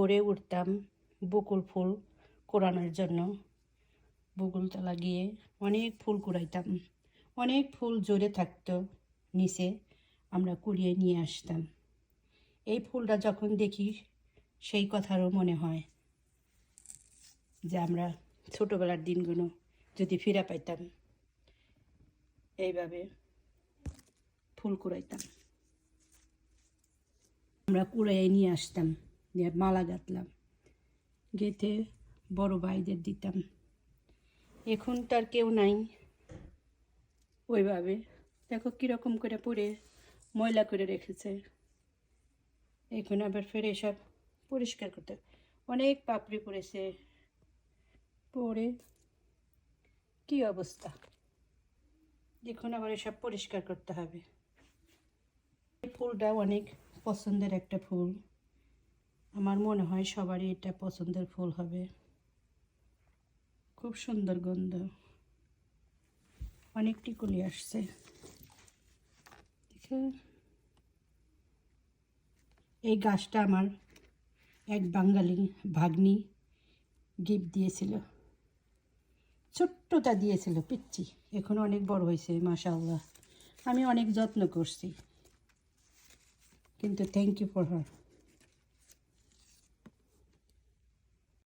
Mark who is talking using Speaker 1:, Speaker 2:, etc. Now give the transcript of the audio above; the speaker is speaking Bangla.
Speaker 1: ভোরে উঠতাম বকুল ফুল কোরানোর জন্য। বকুলতলা গিয়ে অনেক ফুল কুড়াইতাম। অনেক ফুল জোরে থাকতো। নিচে আমরা কুড়িয়ে নিয়ে আসতাম। এই ফুলটা যখন দেখি, সেই কথারও মনে হয় যে আমরা ছোটোবেলার দিনগুলো যদি ফিরে পাইতাম, এইভাবে ফুল কুড়াইতাম। আমরা কুড়াইয়ে নিয়ে আসতাম। দিয়ে মালা গাঁথলাম। গেঁথে বড় ভাইদের দিতাম। এখন তো আর কেউ নাই। ওইভাবে। দেখো কীরকম করে পরে ময়লা করে রেখেছে। এখন আবার ফের এসব পরিষ্কার করতে অনেক পাপড়ি পড়েছে। পরে কি অবস্থা? এখন আবার এসব পরিষ্কার করতে হবে। ফুলটা অনেক পছন্দের একটা ফুল। আমার মনে হয় সবারই এটা পছন্দের ফুল হবে। খুব সুন্দর গন্ধ। অনেক টিকুলি আসছে। এই গাছটা আমার এক বাঙালি ভাগ্নি গিফট দিয়েছিল। ছোট্টটা দিয়েছিল পিচ্ছি এখন অনেক বড় হয়েছে, মাশাআল্লাহ। আমি অনেক যত্ন করছি। কিন্তু থ্যাংক ইউ ফর হার